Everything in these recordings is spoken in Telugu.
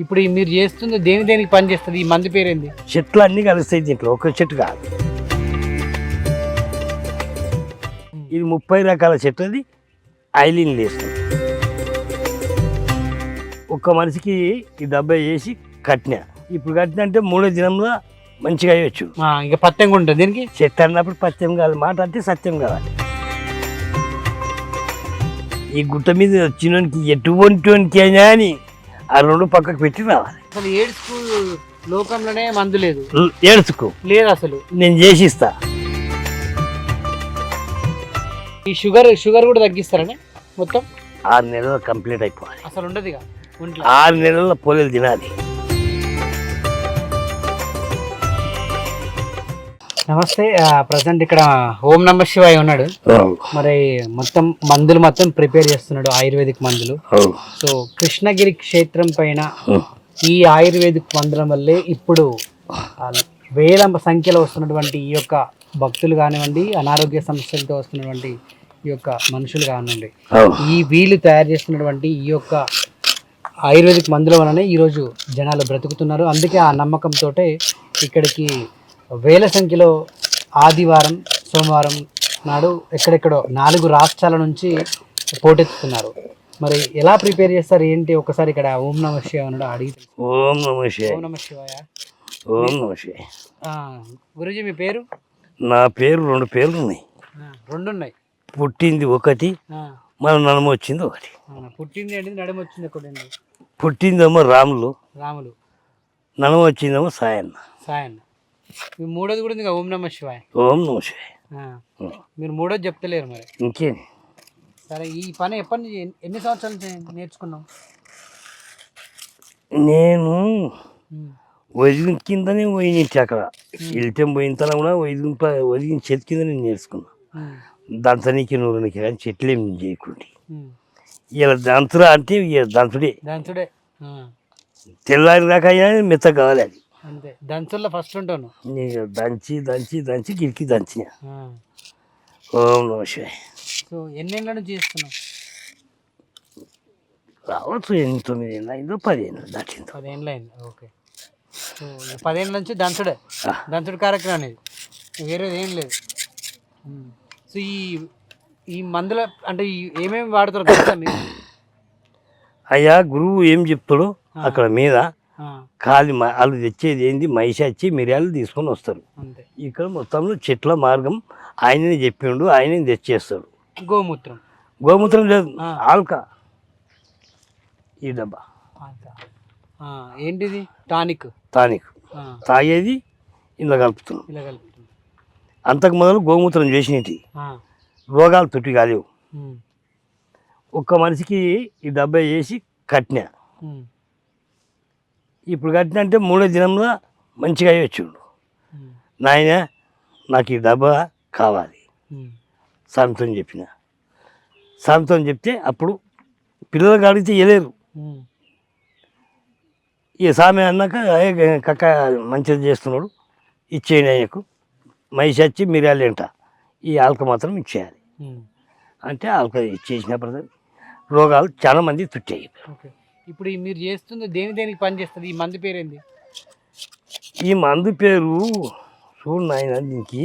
ఇప్పుడు మీరు చేస్తుంది దేని దేనికి పని చేస్తుంది ఈ మందు పేరేంది? చెట్లు అన్నీ కలుస్తాయి దీంట్లో ఒక చెట్టు కాదు. ఇది ముప్పై రకాల చెట్టు అది ఐలిన్ లేస్తుంది. ఒక్క మనిషికి ఈ డబ్బా వేసి కట్టిన. ఇప్పుడు కట్టిన అంటే మూడో దినంలో మంచిగా అయ్యొచ్చు. ఇంకా పత్తంగా ఉంటుంది దీనికి? చెట్టు అన్నప్పుడు పత్యం కాదు మాట అంటే సత్యం కావాలి. ఈ గుట్ట మీద వచ్చినోనికి ఎటువంటివానికి అయినా అని ఆ రెండు పక్కకు పెట్టి రావాలి అసలు ఏడ్స్కు లోకంలోనే మందు లేదు. ఏడ్చుకో? లేదు అసలు. నేను చేసిస్తా. ఈ షుగర్ షుగర్ కూడా తగ్గిస్తారని మొత్తం? ఆరు నెలలు కంప్లీట్ అయిపోవాలి. అసలు ఉండదు ఇక ఒంట్లో. ఆరు నెలల పోలేలు తినాలి. నమస్తే. ప్రజెంట్ ఇక్కడ ఓం నమ శివాయ ఉన్నాడు. మరి మొత్తం మందులు మొత్తం ప్రిపేర్ చేస్తున్నాడు ఆయుర్వేదిక్ మందులు. సో కృష్ణగిరి క్షేత్రం పైన ఈ ఆయుర్వేదిక్ మందుల వల్లే ఇప్పుడు వేల సంఖ్యలో వస్తున్నటువంటి ఈ యొక్క భక్తులు కానివ్వండి అనారోగ్య సమస్యలతో వస్తున్నటువంటి ఈ యొక్క మనుషులు కానివ్వండి ఈ వీళ్ళు తయారు చేస్తున్నటువంటి ఈ యొక్క ఆయుర్వేదిక్ మందుల వలనే ఈరోజు జనాలు బ్రతుకుతున్నారు. అందుకే ఆ నమ్మకంతో ఇక్కడికి వేల సంఖ్యలో ఆదివారం సోమవారం నాడు ఎక్కడెక్కడో నాలుగు రాష్ట్రాల నుంచి పోటెత్తుతున్నారు. మరి ఎలా ప్రిపేర్ చేస్తారు? ఏంటి? ఒకసారి ఇక్కడ ఓం నమ శివాయ అన్నాడు అడిగి. ఓం నమ శివాయ. ఓం నమ శివాయ. ఓం నమ శివాయ. గురూజీ మీ పేరు? నా పేరు రెండు పేర్లు ఉన్నాయి రెండు ఉన్నాయి పుట్టింది ఒకటి మన నడమ వచ్చింది ఒకటి. పుట్టింది ఏంటి నడుము వచ్చింది ఒకటి పుట్టిందేమో రాములు రాములు. నడమ వచ్చిందేమో సాయన్న. సాయన్న. మీ మూడోది కూడా ఉంది కదా, ఓం నమ శివాయ. ఓం నమ శివాయ. మీరు మూడోది చెప్తలేరు మరి. ఇంకేం. సరే ఈ పని ఎప్పటి నుంచి ఎన్ని- సంవత్సరాల నుంచి నేర్చుకున్నావు? నేను ఒదిగిన కిందనే పోయినట్టు అక్కడ. వెళ్తే పోయిన తర్వాత కూడా ప- ఒదిగిన చెట్టు కింద నేను నేర్చుకున్నా. ఉమ్, దంచనీకి నూరునికి కానీ చెట్లు ఏం చేయకుండా. ఇలా దంతురా అంటే ఇక దంతుడే. దంచుడే ఆ, తెల్లారి దాకా అయినా మెత్త కావాలి అది. అంతే. దంచుల్లో ఫస్ట్ ఉంటాను. నీకు దంచి దంచి దంచి గిరికి దంచిన. ఆ. ఓం నమ సో ఎన్నేళ్ళ నుంచి చేస్తున్నావు? రావచ్చు ఎనిమిది తొమ్మిది ఏళ్ళు అయిందో పది ఏళ్ళు దాటిందో. పదేళ్ళు అయింది ఓకే. సో పదేళ్ళ నుంచి దంచుడే. దంచుడు కార్యక్రమం అనేది. వేరేది ఏం లేదు. సో ఈ ఈ మందుల అంటే ఏమేమి వాడుతారో అయ్యా గురువు ఏం చెప్తాడో అక్కడ మీద మ- వాళ్ళు తెచ్చేది ఏంది? మైసాచి మిరియాలు తీసుకొని వస్తారు. ఇక్కడ మొత్తంలో చెట్ల మార్గం ఆయననే చెప్పిండు ఆయనే తెచ్చేస్తాడు. గోమూత్రం. గోమూత్రం లేదు. ఆల్క. ఈ డబ్బా. ఏంటిది? టానిక్. తానికి ఆ, తాగేది కలుపుతున్నాం. ఇలా కలుపుతుంది అంతకు మొదలు గోమూత్రం చేసినవి రోగాలు తుట్టి కాలేవు. ఒక్క మనిషికి ఈ డబ్బా వేసి కట్టిన. ఇప్పుడు కట్టిన అంటే మూడో దినంలో మంచిగా ఉమ్, నాయన నాకు ఈ డబ్బా కావాలి. సామెతో చెప్పిన. సామెతో చెప్తే అప్పుడు పిల్లలకు అడిగితే ఇవ్వలేరు ఈ సామె అన్నాక "ఏ కక్క మంచిది చేస్తున్నాడు. ఇచ్చేయండి ఆయనకు మనిషి వచ్చి మిరియాలు ఏంట ఈ ఆల్క మాత్రం ఇచ్చేయాలి. అంటే ఆల్క ఇచ్చేసినప్పుడు రోగాలు చాలా మంది తుట్టాయి. ఇప్పుడు ఈ మీరు చేస్తుంది దేని దేనికి పని చేస్తుంది ఈ మందు పేరేంది? ఈ మందు పేరు చూడు నాయన దీనికి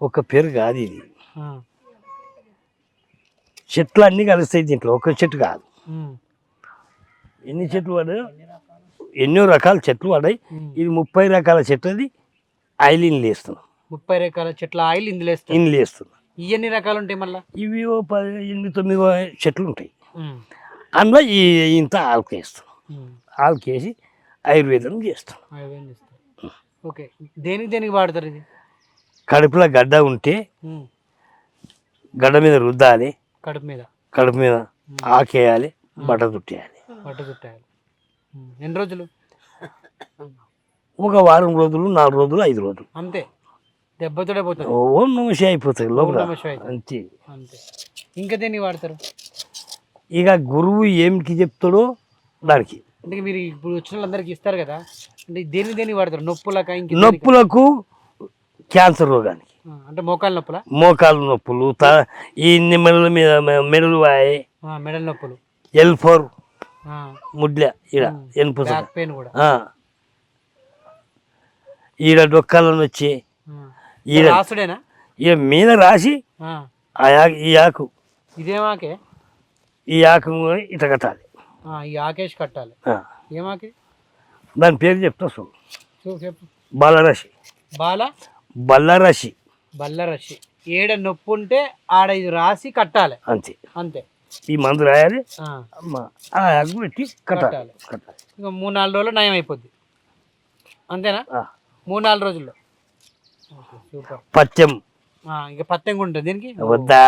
ఒక పేరు కాదు ఇది. చెట్లు అన్నీ కలుస్తాయి దీంట్లో ఒక చెట్టు కాదు. ఎన్ని చెట్లు పడాయో ఎన్నో రకాల చెట్లు పడాయి. ఇది ముప్పై రకాల చెట్టు అది ఐలిన్ లేస్తున్నాం ముప్పై రకాల చెట్ల ఆయిల్ ఇందులో వేస్తారు ఇన్ లేస్తున్నాం ఈ ఎన్ని రకాలు ఉంటాయి మళ్ళీ? ఇవి ఓ పది ఎనిమిది తొమ్మిది చెట్లు ఉంటాయి. అందులో ఈ ఇంత ఆల్కేస్తున్నాం ఆల్కేసి ఆయుర్వేదం చేస్తాం. ఓకే. దేనికి దేనికి వాడతారు ఇది? కడుపులో గడ్డ ఉంటే గడ్డ మీద రుద్దాలి. కడుపు మీద? కడుపు మీద ఆకేయాలి బట్ట తుట్టేయాలి చుట్టాలి ఉమ్, ఎన్ని రోజులు? ఒక వారం రోజులు నాలుగు రోజులు ఐదు రోజులు. అంతే. దెబ్బతోడే పోతుంది ఓం నమసి అయిపోతాయి లోపల. అంతే. అంతే. ఇంకా దేనికి వాడతారు? ఇక గురువు ఏమికి చెప్తాడో దానికి. అంటే మీరు ఇప్పుడు వచ్చిన వాళ్ళందరికీ ఇస్తారు కదా అంటే దేని దేనికి వాడతారు? నొప్పులక ఇంక నొప్పులకు క్యాన్సర్ రోగానికి. అంటే మోకాలు నొప్పుల? మోకాలు నొప్పులు త ఈ మెడల మీద మెడలు వాయి. మెడల నొప్పులు. ఎల్ ఫోర్ ముడ్ల ఈడ ఎనుపు పెయిన్ కూడా. ఈడ డొక్కాలను వచ్చి. ఈడ రాసుడేనా? ఈడ మీద రాసి ఈ ఆకు ఇదేమాకే ఈ ఆకు ఇట కట్టాలి. ఈ ఆకేష్ కట్టాలి. ఏమాకే దాని పేరు చెప్తా చెప్పు. బలరసి. బాల? బల్లరసి. బల్లరషి ఏడ నొప్పి ఉంటే ఆడ ఇది రాసి కట్టాలి. అంతే. అంతే. ఈ మందు రాయాలి. ఆకు పెట్టి కట్టాలి. ఇంకా మూడు నాలుగు రోజులు నయం అయిపోద్ది. అంతేనా. మూడు నాలుగు రోజుల్లో. సూపర్. పత్యం. ఆ, ఇంకా పత్యంగా ఉంటుంది దీనికి? వద్దా?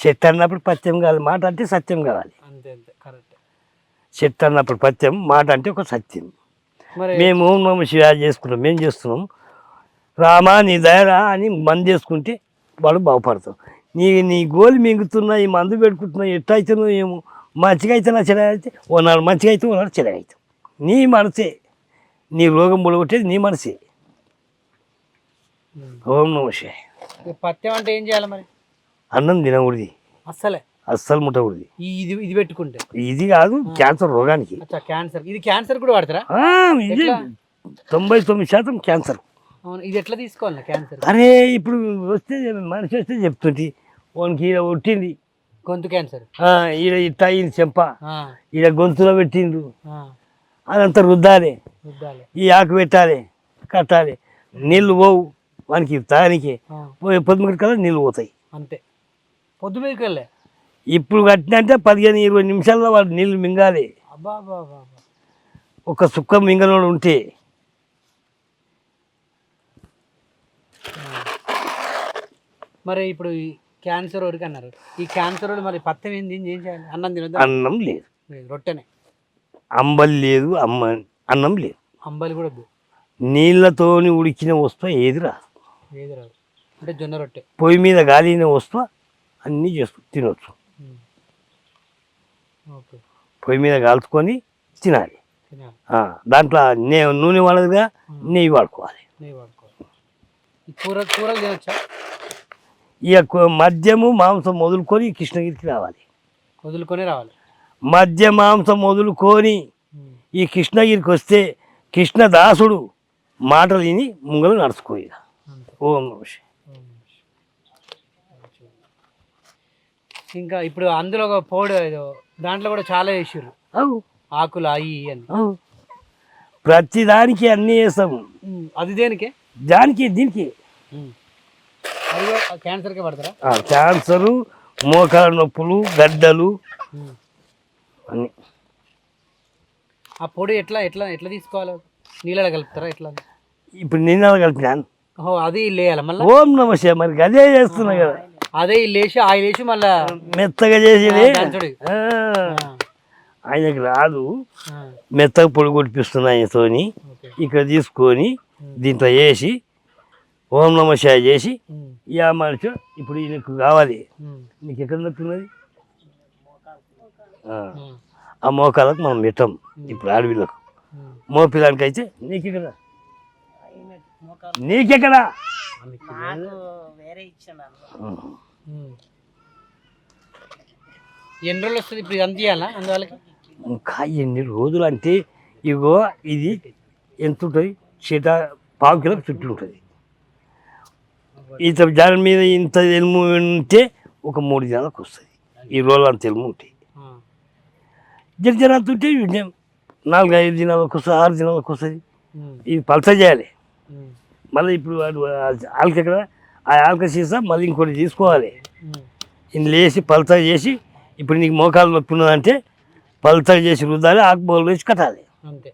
చెట్టు అన్నప్పుడు పత్యం కావాలి మాట అంటే సత్యం కావాలి. అంతే అంతే కరెక్ట్. చెట్టు అన్నప్పుడు పత్యం మాట అంటే ఒక సత్యం. మేము ఓం నమ శివాయ చేసుకుంటాం మేము చేస్తున్నాం. రామా నీ దయరా అని మందు చేసుకుంటే వాడు బాగుపడతాం నీ నీ గోలి మింగుతున్నా ఈ మందు పెట్టుకుంటున్నా ఎట్ట అవుతుందో ఏమో. మంచిగా అయితే నా చెడ అయితే ఓ నాడు మంచిగా అయితే ఓ నాడు చెడ అవుతాం నీ మనసే. నీ రోగం పొడగొట్టేది నీ మనసే. ఓం నమ శివాయ. పత్యం అంటే ఏం చేయాలి మరి? అన్నం తినకూడదు. అస్సలే. అస్సలు ముట్టకూడదు. ఇది ఇది పెట్టుకుంటే. ఇది కాదు క్యాన్సర్ రోగానికి. క్యాన్సర్ ఇది క్యాన్సర్ కూడా వాడతారా? ఇది తొంభై తొమ్మిది శాతం క్యాన్సర్ ఇది ఎట్లా తీసుకోవాలి క్యాన్సర్ అరే ఇప్పుడు వస్తే మనిషి వస్తే చెప్తుంది వానికి ఈడ ఒట్టింది గొంతు క్యాన్సర్ ఈడ ఇట్ట చెంప ఈడ గొంతులో పెట్టిండ్రు. అదంతా రుద్దాలి. రుద్దాలి. ఈ ఆకు పెట్టాలి కట్టాలి. నీళ్ళు పోవు. వానికి తానికి పొద్దుమికి కల్లా నీళ్ళు పోతాయి. అంతే. పొద్దు మీదకి వెళ్ళే? ఇప్పుడు కట్టినంటే పదిహేను ఇరవై నిమిషాల్లో వాడు నీళ్ళు మింగాలి. ఒక సుక్క మింగలోడు ఉంటే. మరి ఇప్పుడు క్యాన్సర్ వరకు అన్నారు. ఈ క్యాన్సర్ వాళ్ళు మరి పత్యం ఏంది ఏం చేయాలి? అన్నం తినద్దా? అన్నం లేదు. రొట్టెనే. అంబలి లేదు అమ్మ అన్నం లేదు. అంబలి కూడా నీళ్ళతోని ఉడికిన వస్తువు ఏది రాదు ఏది రాదు. అంటే జొన్న రొట్టె. పొయ్యి మీద గాలిన వస్తువు? అన్నీ చేస్తూ తినొచ్చు. ఓకే. పొయ్యి మీద కాల్చుకొని తినాలి. దాంట్లో నే నూనె వాడదుగా నెయ్యి వాడుకోవాలి. కూర కూరలు తినొచ్చా? ఇక మద్యము మాంసం మొదలుకొని కృష్ణగిరికి రావాలి. వదులుకొని రావాలి. మద్య మాంసం మొదలుకొని ఉమ్. ఈ కృష్ణగిరికి వస్తే కృష్ణదాసుడు మాటలు విని ముంగలు నడుచుకో ఇక అంతే ఓం. ఇంకా ఇప్పుడు అందులో ఒక పౌడు ఏదో దాంట్లో కూడా చాలా వేసిర్రు. అవు. ఆకులు అవి అని. ప్రతి దానికి అన్నీ వేస్తాము. అది దేనికే? దానికి దీనికి. క్యాన్సర్కే పడతారా? క్యాన్సరు మోకాల నొప్పులు గడ్డలు. అన్నీ. ఆ పొడి ఎట్లా ఎట్లా ఎట్లా తీసుకోవాలి? నీళ్ళలో కలుపుతారా ఎట్లా? ఇప్పుడు నిన్న కలిపినాను ఓహో అది మళ్ళీ? ఓం నమ మరి అదే చేస్తున్నా కదా. అదే లేచి ఆయిల్ వేసి మళ్ళా మెత్తగా చేసేది. దంచుడు. ఆయనకి రాదు. మెత్తగా పొడి కొట్టిపిస్తున్నా ఆయనతోని ఓకే. ఇక్కడ తీసుకొని దీంట్లో వేసి ఓం నమ శివాయ చేసి ఉమ్, మనిషి ఇప్పుడు ఈయనకు కావాలి. ఉమ్, నీకు ఎక్కడ నొప్పున్నది ఆ, మోకాలకు మనం పెట్టాం. ఇప్పుడు ఆడవిళ్ళకు ఉమ్. మోపిదానికి అయితే నీకెక్కడ. ఎన్ని రోజులు వస్తుంది ఇప్పుడు అంత ఇవ్వాలా అందువల్లకి? ఇంకా ఎన్ని రోజులు అంటే ఇగో ఇది ఎంత ఉంటుంది? చేత పావు కిలో చుట్టూ ఉంటుంది. ఇంత దాని మీద ఇంత ఎలుము ఉంటే ఒక మూడు దినాలకు వస్తుంది. ఈ రోజులు అంత ఎలుము ఉంటాయి జర జర అంత ఉంటే నాలుగు ఐదు దినాలకు వస్తుంది ఆరు దినాలకు వస్తుంది. ఇది పలస చేయాలి. మళ్ళీ ఇప్పుడు వాడు ఆల్క ఎక్కడ? ఆ ఆల్క సీసా మళ్ళీ ఇంకోటి తీసుకోవాలి. ఇన్ని లేచి పలసగా చేసి ఇప్పుడు నీకు మోకాలు నొప్పి ఉన్నదంటే పలసగా చేసి రుద్దాలి ఆకు బౌల్ వేసి కట్టాలి. అంతే.